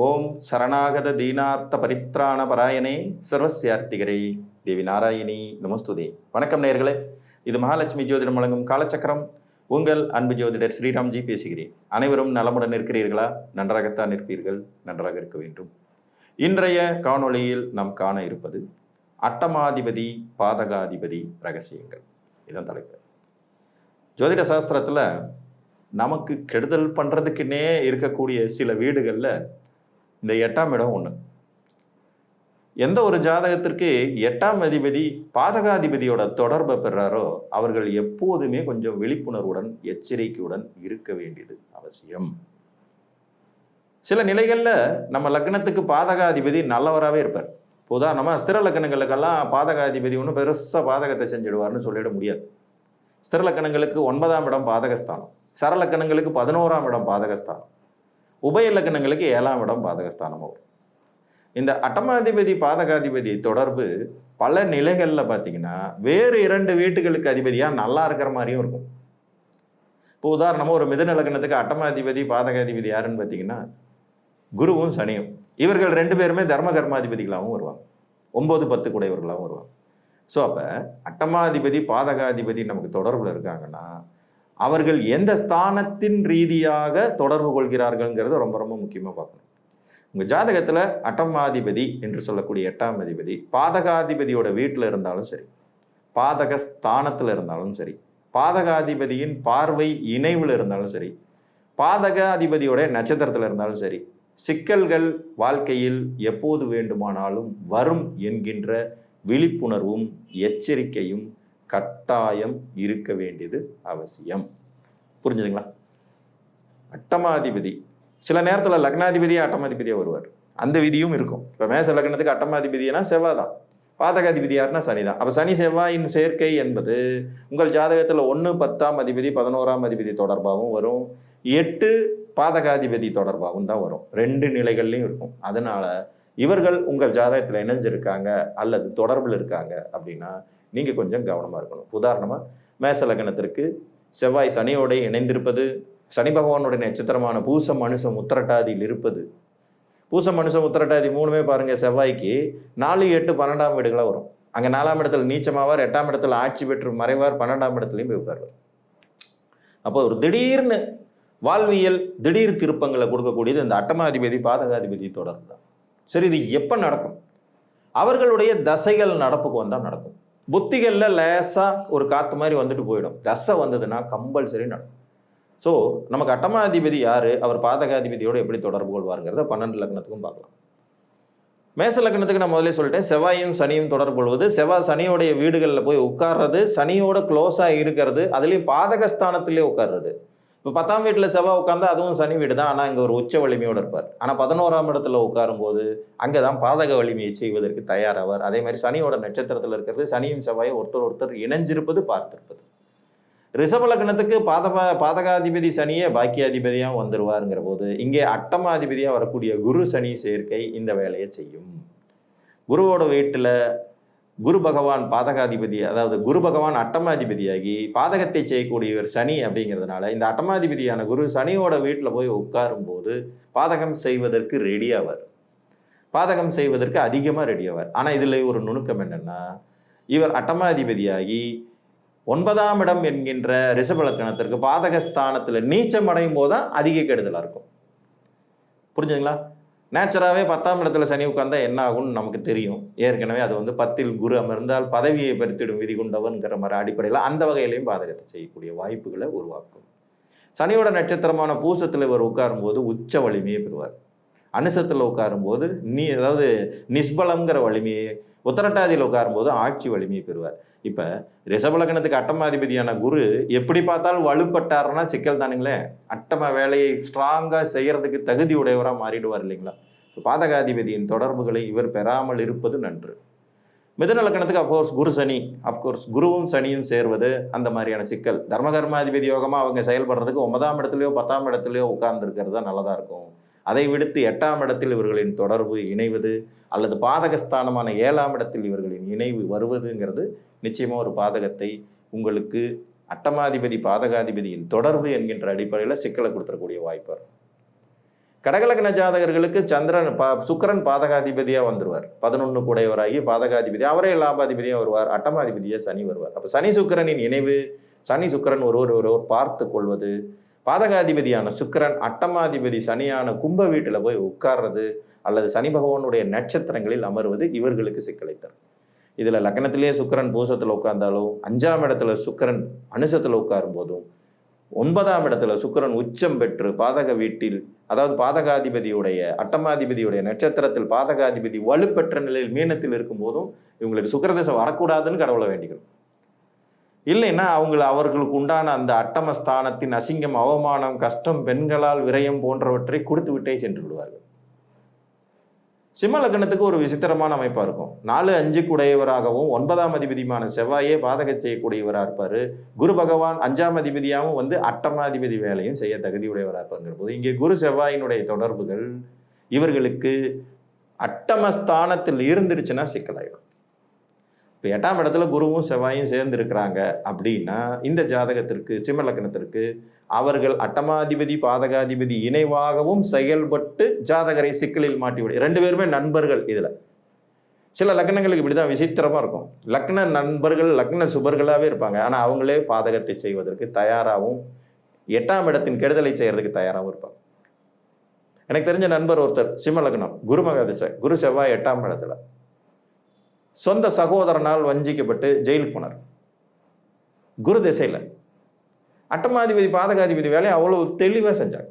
ஓம் சரணாகத தீனார்த்த பரித்ராண பராயணே சர்வசியார்த்திகரே தேவி நாராயணி நமஸ்துதே. வணக்கம் நேர்களே இது மகாலட்சுமி ஜோதிடம் வழங்கும் காலச்சக்கரம். உங்கள் அன்பு ஜோதிடர் ஸ்ரீராம்ஜி பேசுகிறேன். அனைவரும் நலமுடன் இருக்கிறீர்களா நன்றாகத்தான் இருப்பீர்கள் நன்றாக இருக்க வேண்டும். இன்றைய காணொளியில் நாம் காண இருப்பது அட்டமாதிபதி பாதகாதிபதி ரகசியங்கள். இதன் தலைப்பு. ஜோதிட சாஸ்திரத்தில் நமக்கு கெடுதல் பண்ணுறதுக்குன்னே இருக்கக்கூடிய சில வீடுகளில் இந்த எட்டாம் இடம் ஒன்று எந்த ஒரு ஜாதகத்திற்கு எட்டாம் அதிபதி பாதகாதிபதியோட தொடர்பை பெறாரோ அவர்கள் எப்போதுமே கொஞ்சம் விழிப்புணர்வுடன் எச்சரிக்கையுடன் இருக்க வேண்டியது அவசியம். சில நிலைகளில் நம்ம லக்னத்துக்கு பாதகாதிபதி நல்லவராகவே இருப்பார். உதாரணமாக ஸ்திர லக்கணங்களுக்கெல்லாம் பாதகாதிபதி ஒன்றும் பெருசாக பாதகத்தை செஞ்சிடுவார்னு சொல்லிட முடியாது. ஸ்திர லக்கணங்களுக்கு ஒன்பதாம் இடம் பாதகஸ்தானம். சரலக்கணங்களுக்கு பதினோராம் இடம் பாதகஸ்தானம். உபய லக்கணங்களுக்கு ஏழாம் இடம் பாதகஸ்தானம் வரும் இந்த அட்டமாதிபதி பாதகாதிபதி தொடர்பு பல நிலைகளில் பார்த்தீங்கன்னா வேறு இரண்டு வீட்டுகளுக்கு அதிபதியாக நல்லா இருக்கிற மாதிரியும் இருக்கும். இப்போ உதாரணமாக ஒரு மிதன லக்னத்துக்கு அட்டமாதிபதி பாதகாதிபதி யாருன்னு பார்த்தீங்கன்னா குருவும் சனியும். இவர்கள் ரெண்டு பேருமே தர்ம கர்மாதிபதிகளாகவும் வருவாங்க. ஒம்பது பத்து குடையவர்களாகவும் வருவாங்க. ஸோ அப்போ அட்டமாதிபதி பாதகாதிபதி நமக்கு தொடர்பில் இருக்காங்கன்னா அவர்கள் எந்த ஸ்தானத்தின் ரீதியாக தொடர்பு கொள்கிறார்கள்ங்கிறத ரொம்ப ரொம்ப முக்கியமாக பார்க்கணும். உங்கள் ஜாதகத்தில் அட்டமாதிபதி என்று சொல்லக்கூடிய எட்டாம் அதிபதி பாதகாதிபதியோட வீட்டில் இருந்தாலும் சரி பாதக ஸ்தானத்தில் இருந்தாலும் சரி பாதகாதிபதியின் பார்வை இணைவில் இருந்தாலும் சரி பாதகாதிபதியோட நட்சத்திரத்தில் இருந்தாலும் சரி சிக்கல்கள் வாழ்க்கையில் எப்போது வேண்டுமானாலும் வரும் என்கின்ற விழிப்புணர்வும் எச்சரிக்கையும் கட்டாயம் இருக்க வேண்டியது அவசியம். புரிஞ்சுதுங்களா? அட்டமாதிபதி. சில நேரத்தில் லக்னாதிபதியே அட்டமாதிபதியாக வருவார். அந்த விதியும் இருக்கும். இப்போ மேச லக்னத்துக்கு அட்டமாதிபதினா செவ்வாய் தான் பாதகாதிபதி யாருன்னா சனி தான் அப்போ சனி செவ்வாயின் சேர்க்கை என்பது உங்கள் ஜாதகத்தில் ஒன்று பத்தாம் அதிபதி பதினோராம் அதிபதி தொடர்பாகவும் வரும். எட்டு பாதகாதிபதி தொடர்பாகவும் தான் வரும். ரெண்டு நிலைகள்லையும் இருக்கும். அதனால இவர்கள் உங்கள் ஜாதகத்தில் இணைஞ்சிருக்காங்க அல்லது தொடர்பில் இருக்காங்க அப்படின்னா நீங்கள் கொஞ்சம் கவனமாக இருக்கணும். உதாரணமாக மேச லக்னத்திற்கு செவ்வாய் சனியோட இணைந்திருப்பது சனி பகவானுடைய நட்சத்திரமான பூசம் மனுஷம் உத்திரட்டாதியில் இருப்பது. பூசம் மனுஷம் உத்திரட்டாதி மூணுமே பாருங்கள் செவ்வாய்க்கு நாலு எட்டு பன்னெண்டாம் வீடுகளாக வரும். அங்கே நாலாம் இடத்துல நீச்சமாவார் எட்டாம் இடத்துல ஆட்சி பெற்று மறைவார் பன்னெண்டாம் இடத்துலையும் போய் உட்காருவார். அப்போ ஒரு திடீர்னு வாழ்வியல் திடீர் திருப்பங்களை கொடுக்கக்கூடியது இந்த அட்டமாதிபதி பாதகாதிபதி தொடர்பு தான் சரி இது எப்போ நடக்கும்? அவர்களுடைய தசைகள் நடப்புக்கு வந்தால் நடக்கும். புத்திகளில் லேசாக ஒரு காற்று மாதிரி வந்துட்டு போயிடும். தசை வந்ததுன்னா கம்பல்சரி நடக்கும். ஸோ நமக்கு அட்டமாதிபதி யார்? அவர் பாதகாதிபதியோடு எப்படி தொடர்பு கொள்வாருங்கிறத பன்னெண்டு லக்னத்துக்கும் பார்க்கலாம். மேச லக்னத்துக்கு நான் முதலே சொல்லிட்டேன். செவ்வாயும் சனியும் தொடர்பு கொள்வது செவ்வாய் சனியோடைய வீடுகளில் போய் உட்கார்றது சனியோட க்ளோஸாக இருக்கிறது அதுலேயும் பாதகஸ்தானத்திலே உட்கார்றது. இப்போ பத்தாம் வீட்டில் செவ்வாய் உட்காந்தா அதுவும் சனி வீடு தான். ஆனால் இங்கே ஒரு உச்ச வலிமையோடு இருப்பார். ஆனால் பதினோராம் இடத்துல உட்காரும்போது அங்கே தான் பாதக வலிமையை செய்வதற்கு தயாராவார். அதே மாதிரி சனியோட நட்சத்திரத்தில் இருக்கிறது சனியும் செவ்வாயும் ஒருத்தர் ஒருத்தர் இணைஞ்சிருப்பது பார்த்திருப்பது. ரிஷப லக்னத்துக்கு பாத பாதகாதிபதி சனியே பாக்கியாதிபதியாக வந்துருவாருங்கிற போது இங்கே அட்டமாதிபதியாக வரக்கூடிய குரு சனி சேர்க்கை இந்த வேலையை செய்யும். குருவோட வீட்டில் குரு பகவான் பாதகாதிபதி அதாவது குரு பகவான் அட்டமாதிபதியாகி பாதகத்தை செய்யக்கூடியவர் சனி அப்படிங்கிறதுனால இந்த அட்டமாதிபதியான குரு சனியோட வீட்டில் போய் உட்காரும்போது பாதகம் செய்வதற்கு ரெடியாவார் பாதகம் செய்வதற்கு அதிகமாக ரெடியாவார் ஆனால் இதில் ஒரு நுணுக்கம் என்னென்னா இவர் அட்டமாதிபதியாகி ஒன்பதாம் இடம் என்கின்ற ரிஷபலக்கணத்திற்கு பாதகஸ்தானத்தில் நீச்சம் அடையும் போது தான் அதிக கெடுதலாக இருக்கும். புரிஞ்சுங்களா நேச்சராகவே பத்தாம் இடத்துல சனி உட்கார்ந்தா என்ன ஆகும்னு நமக்கு தெரியும். ஏற்கனவே அது வந்து பத்தில் குரு அமர்ந்தால் பதவியை பறித்திடும் விதி கொண்டவன்கிற மாதிரி அடிப்படையில் அந்த வகையிலையும் பாதகத்தை செய்யக்கூடிய வாய்ப்புகளை உருவாக்கும். சனியோட நட்சத்திரமான பூசத்தில் இவர் உட்காரும்போது உச்ச வலிமையை பெறுவார். அனுசத்தில் உட்காரும்போது நீ அதாவது நிஸ்பலங்கிற வலிமையை உத்தரட்டாதியில் உட்காரும்போது ஆட்சி வலிமையை பெறுவார். இப்போ ரிஷபலக்கணத்துக்கு அட்டமாதிபதியான குரு எப்படி பார்த்தாலும் வலுப்பட்டாருன்னா சிக்கல் தானுங்களே. அட்டம வேலையை ஸ்ட்ராங்காக செய்யறதுக்கு தகுதி உடையவராக மாறிடுவார் இல்லைங்களா? பாதகாதிபதியின் தொடர்புகளை இவர் பெறாமல் இருப்பது நன்று. மிதுநலக்கணத்துக்கு அஃப்கோர்ஸ் குரு சனி அஃப்கோர்ஸ் குருவும் சனியும் சேர்வது அந்த மாதிரியான சிக்கல். தர்மகர்மாதிபதி யோகமாக அவங்க செயல்படுறதுக்கு ஒன்பதாம் இடத்துலையோ பத்தாம் இடத்துலையோ உட்கார்ந்துருக்கிறது தான் நல்லதாக இருக்கும். அதை விடுத்து எட்டாம் இடத்தில் இவர்களின் தொடர்பு இணைவது அல்லது பாதகஸ்தானமான ஏழாம் இடத்தில் இவர்களின் இணைவு வருவதுங்கிறது நிச்சயமாக ஒரு பாதகத்தை உங்களுக்கு அட்டமாதிபதி பாதகாதிபதியின் தொடர்பு என்கின்ற அடிப்படையில் சிக்கலை கொடுத்துடக்கூடிய வாய்ப்பு இருக்கும் கடகலக்ன ஜாதகர்களுக்கு சந்திரன் பா சுக்கரன் பாதகாதிபதியாக வந்துருவார். பதினொன்று கூடையவராகி பாதகாதிபதி அவரே லாபாதிபதியாக வருவார். அட்டமாதிபதியாக சனி வருவார். அப்போ சனி சுக்கரனின் இணைவு சனி சுக்கிரன் ஒருவர் ஒருவர் பார்த்து கொள்வது பாதகாதிபதியான சுக்கிரன் அட்டமாதிபதி சனியான கும்ப வீட்டில் போய் உட்கார்றது அல்லது சனி பகவானுடைய நட்சத்திரங்களில் அமர்வது இவர்களுக்கு சிக்கலை தரும். இதில் லக்னத்திலேயே சுக்கிரன் பூசத்தில் உட்கார்ந்தாலும் அஞ்சாம் இடத்துல சுக்கிரன் அனுசத்தில் உட்காரும் போதும் ஒன்பதாம் இடத்துல சுக்கிரன் உச்சம் பெற்று பாதக வீட்டில் அதாவது பாதகாதிபதியுடைய அட்டமாதிபதியுடைய நட்சத்திரத்தில் பாதகாதிபதி வலுப்பெற்ற நிலையில் மீனத்தில் இருக்கும் போதும் இவங்களுக்கு சுக்கரதசம் வரக்கூடாதுன்னு கடவுளை வேண்டிக்கணும். இல்லைன்னா அவங்கள அவர்களுக்கு உண்டான அந்த அட்டமஸ்தானத்தின் அசிங்கம் அவமானம் கஷ்டம் பெண்களால் விரயம் போன்றவற்றை கொடுத்து விட்டே சென்று விடுவார்கள். சிம்ம லக்னத்துக்கு ஒரு விசித்திரமான அமைப்பாக இருக்கும். நாலு அஞ்சு கூடையவராகவும் ஒன்பதாம் அதிபதியுமான செவ்வாயே பாதக செய்யக்கூடியவராக இருப்பார். குரு பகவான் அஞ்சாம் அதிபதியாகவும் வந்து அட்டமாதிபதி வேலையும் செய்ய தகுதியுடையவராக இருப்பாங்கிற போது இங்கே குரு செவ்வாயினுடைய தொடர்புகள் இவர்களுக்கு அட்டமஸ்தானத்தில் இருந்துருச்சுன்னா சிக்கலாயிடும். இப்போ எட்டாம் இடத்துல குருவும் செவ்வாயும் சேர்ந்து இருக்கிறாங்க அப்படின்னா இந்த ஜாதகத்திற்கு சிம்மலக்கணத்திற்கு அவர்கள் அட்டமாதிபதி பாதகாதிபதி இணைவாகவும் செயல்பட்டு ஜாதகரை சிக்கலில் மாட்டி விடு ரெண்டு பேருமே நண்பர்கள் இதில். சில லக்னங்களுக்கு இப்படி தான் விசித்திரமாக இருக்கும். லக்ன நண்பர்கள் லக்ன சுபர்களாகவே இருப்பாங்க. ஆனால் அவங்களே பாதகத்தை செய்வதற்கு தயாராகவும் எட்டாம் இடத்தின் கெடுதலை செய்கிறதுக்கு தயாராகவும் இருப்பாங்க. எனக்கு தெரிஞ்ச நண்பர் ஒருத்தர் சிம்ம லக்னம் குரு மகாதிசை குரு செவ்வாய் எட்டாம் இடத்துல. சொந்த சகோதரனால் வஞ்சிக்கப்பட்டு ஜெயிலுக்கு போனார். குரு திசையில். அட்டமாதிபதி பாதகாதிபதி வேலையை அவ்வளோ தெளிவாக செஞ்சாங்க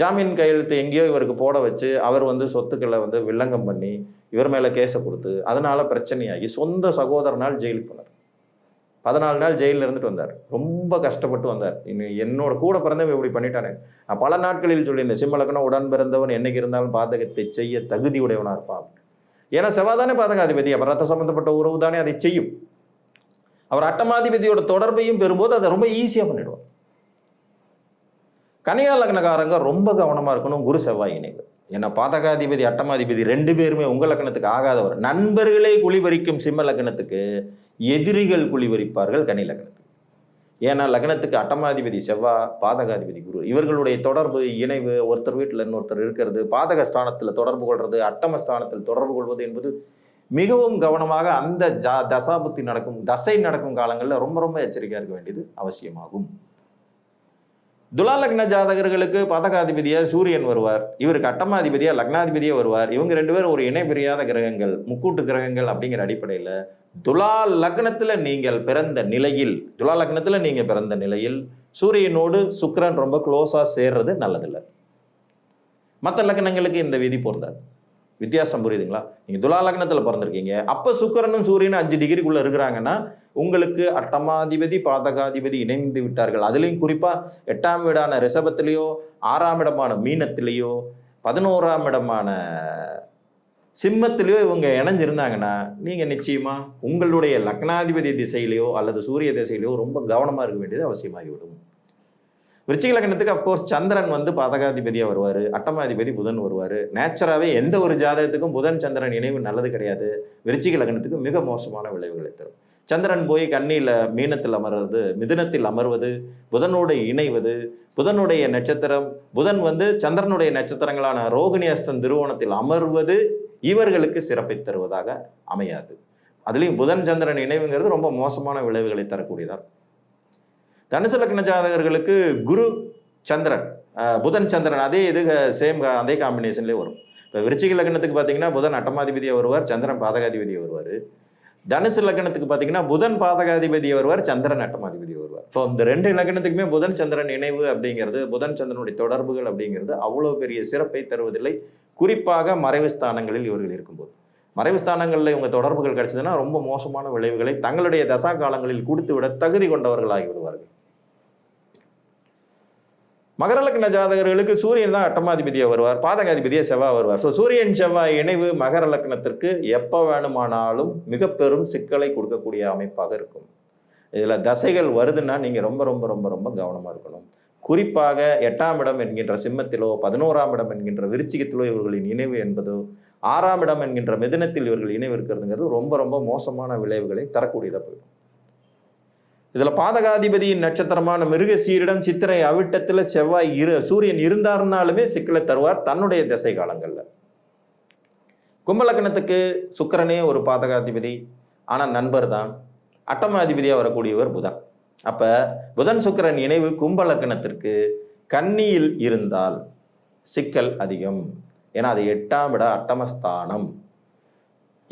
ஜாமீன் கையெழுத்து எங்கேயோ இவருக்கு போட வச்சு அவர் வந்து சொத்துக்களை வந்து வில்லங்கம் பண்ணி இவர் மேலே கேஸை கொடுத்து அதனால் பிரச்சனையாகி சொந்த சகோதரனால் ஜெயிலுக்கு போனார். பதினாலு நாள் ஜெயிலில் இருந்துட்டு வந்தார். ரொம்ப கஷ்டப்பட்டு வந்தார். இன்னும் என்னோட கூட பிறந்தவன் இப்படி பண்ணிட்டானே. நான் பல நாட்களில் சொல்லியிருந்தேன் சிம்மலக்கணம் உடன் பிறந்தவன் என்னைக்கு இருந்தாலும் பாதகத்தை செய்ய தகுதி உடையவனாக இருப்பான் ஏன்னா செவ்வாதானே பாதகாதிபதி. அவர் ரத்த சம்பந்தப்பட்ட உறவு தானே அதை செய்யும். அவர் அட்டமாதிபதியோட தொடர்பையும் பெறும்போது அதை ரொம்ப ஈஸியாக பண்ணிடுவார். கனியா லக்னக்காரங்க ரொம்ப கவனமாக இருக்கணும் குரு செவ்வாய் இணைவு. ஏன்னா பாதகாதிபதி அட்டமாதிபதி ரெண்டு பேருமே உங்கள் லக்னத்துக்கு ஆகாதவர். நண்பர்களே குளிபறிக்கும் சிம்ம லக்னத்துக்கு எதிரிகள் குளிபறிப்பார்கள் கனி லக்னத்துக்கு. ஏன்னா லக்னத்துக்கு அட்டமாதிபதி செவ்வா பாதகாதிபதி குரு. இவர்களுடைய தொடர்பு இணைவு ஒருத்தர் வீட்டில் இன்னொருத்தர் இருக்கிறது பாதக ஸ்தானத்தில் தொடர்பு கொள்வது அட்டம ஸ்தானத்தில் தொடர்பு கொள்வது என்பது மிகவும் கவனமாக அந்த ஜா தசாபுத்தி நடக்கும் தசை நடக்கும் காலங்களில் ரொம்ப ரொம்ப எச்சரிக்கையாக இருக்க வேண்டியது அவசியமாகும். துலா லக்ன ஜாதகர்களுக்கு பதகாதிபதியாக சூரியன் வருவார். இவருக்கு அட்டமாதிபதியாக லக்னாதிபதியாக வருவார். இவங்க ரெண்டு பேரும் ஒரு இணை பிரியாத கிரகங்கள் முக்கூட்டு கிரகங்கள் அப்படிங்கிற அடிப்படையில் துலா லக்னத்தில் நீங்கள் பிறந்த நிலையில் துலா லக்னத்தில் நீங்கள் பிறந்த நிலையில் சூரியனோடு சுக்கரன் ரொம்ப க்ளோஸாக சேர்றது நல்லதில்லை. மற்ற லக்னங்களுக்கு இந்த விதி பொருந்தாது. வித்தியாசம் புரியுதுங்களா? நீங்கள் துலா லக்னத்தில் பிறந்திருக்கீங்க. அப்போ சுக்கரனும் சூரியனும் அஞ்சு டிகிரிக்குள்ளே இருக்கிறாங்கன்னா உங்களுக்கு அட்டமாதிபதி பாதகாதிபதி இணைந்து விட்டார்கள். அதுலேயும் குறிப்பாக எட்டாம் வீடான ரிஷபத்திலேயோ ஆறாம் இடமான மீனத்திலேயோ பதினோராம் இடமான சிம்மத்திலேயோ இவங்க இணைஞ்சிருந்தாங்கன்னா நீங்கள் நிச்சயமாக உங்களுடைய லக்னாதிபதி திசையிலையோ அல்லது சூரிய திசையிலையோ ரொம்ப கவனமாக இருக்க வேண்டியது அவசியமாகிவிடும். விருச்சிக லக்னத்துக்கு அஃப்கோர்ஸ் சந்திரன் வந்து பதகாதிபதியாக வருவார். அட்டமாதிபதி புதன் வருவார். நேச்சராகவே எந்த ஒரு ஜாதகத்துக்கும் புதன் சந்திரன் இணைவு நல்லது கிடையாது. விருச்சிக லக்னத்துக்கு மிக மோசமான விளைவுகளை தரும். சந்திரன் போய் கண்ணியில் மீனத்தில் அமர்வது மிதுனத்தில் அமர்வது புதனோடு இணைவது புதனுடைய நட்சத்திரம் புதன் வந்து சந்திரனுடைய நட்சத்திரங்களான ரோகிணி அஸ்தன் திருவோணத்தில் அமர்வது இவர்களுக்கு சிறப்பை தருவதாக அமையாது. அதுலேயும் புதன் சந்திரன் இணைவுங்கிறது ரொம்ப மோசமான விளைவுகளை தரக்கூடியதாக தனுசு லக்ன ஜாதகர்களுக்கு குரு சந்திரன் புதன் சந்திரன் அதே இது சேம் அதே காம்பினேஷன்லேயே வரும். இப்போ விருச்சிக லக்னத்துக்கு பார்த்தீங்கன்னா புதன் அட்டமாதிபதியாக வருவார் சந்திரன் பாதகாதிபதியாக வருவார். தனுசு லக்னத்துக்கு பார்த்தீங்கன்னா புதன் பாதகாதிபதியாக வருவார் சந்திரன் அட்டமாதிபதி வருவார். ஸோ இந்த ரெண்டு லக்னத்துக்குமே புதன் சந்திரன் இணைவு அப்படிங்கிறது புதன் சந்திரனுடைய தொடர்புகள் அப்படிங்கிறது அவ்வளோ பெரிய சிறப்பை தருவதில்லை. குறிப்பாக மறைவு ஸ்தானங்களில் இவர்கள் இருக்கும்போது. மறைவு ஸ்தானங்களில் இவங்க தொடர்புகள் கிடைச்சதுன்னா ரொம்ப மோசமான விளைவுகளை தங்களுடைய தசா காலங்களில் கொடுத்து விட தகுதி கொண்டவர்களாகி விடுவார்கள். மகர லக்ன ஜாதகர்களுக்கு சூரியன் தான் அட்டமாதிபதியாக வருவார் பாதகாதிபதியாக செவ்வாய் வருவார். ஸோ சூரியன் செவ்வாய் இணைவு மகர லக்னத்திற்கு எப்போ வேணுமானாலும் மிக பெரும் சிக்கலை கொடுக்கக்கூடிய அமைப்பாக இருக்கும். இதில் தசைகள் வருதுன்னா நீங்கள் ரொம்ப ரொம்ப ரொம்ப ரொம்ப கவனமாக இருக்கணும். குறிப்பாக எட்டாம் இடம் என்கின்ற சிம்மத்திலோ பதினோராம் இடம் என்கின்ற விருச்சிகத்திலோ இவர்களின் இணைவு என்பதோ ஆறாம் இடம் என்கின்ற மிதனத்தில் இவர்கள் இணைவு இருக்கிறதுங்கிறது ரொம்ப ரொம்ப மோசமான விளைவுகளை தரக்கூடியதாக போயிடும். இதில் பாதகாதிபதியின் நட்சத்திரமான மிருகசீரிடம் சித்திரை அவிட்டத்தில் செவ்வாய் இரு சூரியன் இருந்தாருனாலுமே சிக்கலை தருவார் தன்னுடைய திசை காலங்களில். கும்பலக்கணத்துக்கு சுக்கிரனே ஒரு பாதகாதிபதி ஆனால் நண்பர் தான். அட்டமாதிபதியாக வரக்கூடியவர் புதன். அப்போ புதன் சுக்கிரன் இணைவு கும்பலக்கணத்திற்கு கன்னியில் இருந்தால் சிக்கல் அதிகம். ஏன்னா அது எட்டாம் விட அட்டமஸ்தானம்.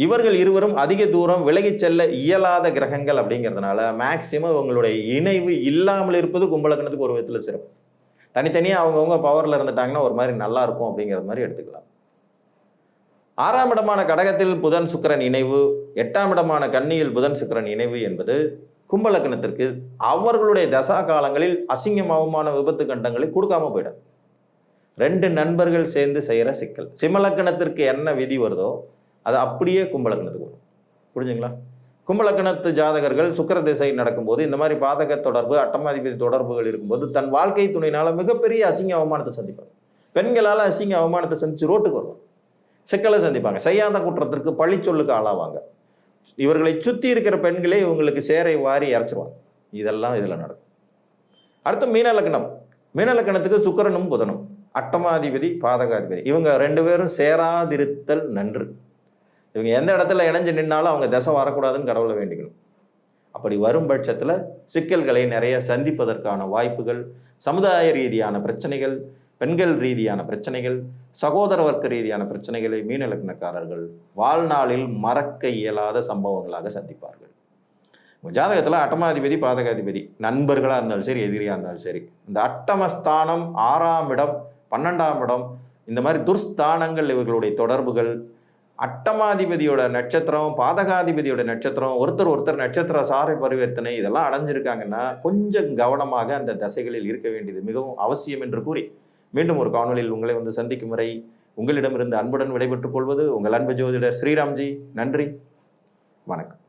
இவர்கள் இருவரும் அதிக தூரம் விலகிச் செல்ல இயலாத கிரகங்கள் அப்படிங்கிறதுனால மேக்சிமம் இவங்களுடைய இணைவு இல்லாமல் இருப்பது கும்பலக்கணத்துக்கு ஒரு விதத்தில் சிறப்பு. தனித்தனியாக அவங்கவுங்க பவரில் இருந்துட்டாங்கன்னா ஒரு மாதிரி நல்லா இருக்கும் அப்படிங்கிற மாதிரி எடுத்துக்கலாம். ஆறாம் இடமான கடகத்தில் புதன் சுக்கிரன் இணைவு எட்டாம் இடமான கன்னியில் புதன் சுக்கரன் இணைவு என்பது கும்பலக்கணத்திற்கு அவர்களுடைய தசா காலங்களில் அசிங்கம் அவமான விபத்து கண்டங்களை கொடுக்காம போயிடும். ரெண்டு நண்பர்கள் சேர்ந்து செய்கிற சிக்கல். சிம்மலக்கணத்திற்கு என்ன விதி வருதோ அது அப்படியே கும்பலக்கணத்துக்கு வரும். புரிஞ்சுங்களா? கும்பலக்கணத்து ஜாதகர்கள் சுக்கர திசை நடக்கும்போது இந்த மாதிரி பாதக தொடர்பு அட்டமாதிபதி தொடர்புகள் இருக்கும்போது தன் வாழ்க்கை துணையினால மிகப்பெரிய அசிங்க அவமானத்தை சந்திப்பாங்க. பெண்களால் அசிங்க அவமானத்தை சந்திச்சு ரோட்டுக்கு வருவாங்க. சிக்கலை சந்திப்பாங்க. செய்யாத குற்றத்திற்கு பழிச்சொல்லுக்கு ஆளாவாங்க. இவர்களை சுற்றி இருக்கிற பெண்களே இவங்களுக்கு சேரை வாரி இறச்சிருவாங்க. இதெல்லாம் இதில் நடக்கும். அடுத்து மீன மீனலக்கணத்துக்கு மீன புதனும். அட்டமாதிபதி பாதகாதிபதி. இவங்க ரெண்டு பேரும் சேராதிருத்தல் நன்று. இவங்க எந்த இடத்துல இணைஞ்சு நின்னாலும் அவங்க தசை வரக்கூடாதுன்னு கடவுளை வேண்டிக்கணும். அப்படி வரும் பட்சத்தில் சிக்கல்களை நிறைய சந்திப்பதற்கான வாய்ப்புகள் சமுதாய ரீதியான பிரச்சனைகள் பெண்கள் ரீதியான பிரச்சனைகள் சகோதர வர்க்க ரீதியான பிரச்சனைகளை மீனலக்கணக்காரர்கள் வாழ்நாளில் மறக்க இயலாத சம்பவங்களாக சந்திப்பார்கள். ஜாதகத்தில் அட்டமாதிபதி பாதகாதிபதி நண்பர்களாக இருந்தாலும் சரி எதிரியாக இருந்தாலும் சரி இந்த அட்டமஸ்தானம் ஆறாம் இடம் பன்னெண்டாம் இடம் இந்த மாதிரி துர்ஸ்தானங்கள் இவர்களுடைய தொடர்புகள் அட்டமாதிபதியோட நட்சத்திரம் பாதகாதிபதியோட நட்சத்திரம் ஒருத்தர் ஒருத்தர் நட்சத்திர சாரை பரிவர்த்தனை இதெல்லாம் அடைஞ்சிருக்காங்கன்னா கொஞ்சம் கவனமாக அந்த தசைகளில் இருக்க வேண்டியது மிகவும் அவசியம் என்று கூறி மீண்டும் ஒரு காணொலியில் உங்களை வந்து சந்திக்கும் வரை உங்களிடமிருந்து அன்புடன் விடைபெற்றுக் கொள்வது உங்கள் அன்பு ஜோதிடர் ஸ்ரீராம்ஜி. நன்றி. வணக்கம்.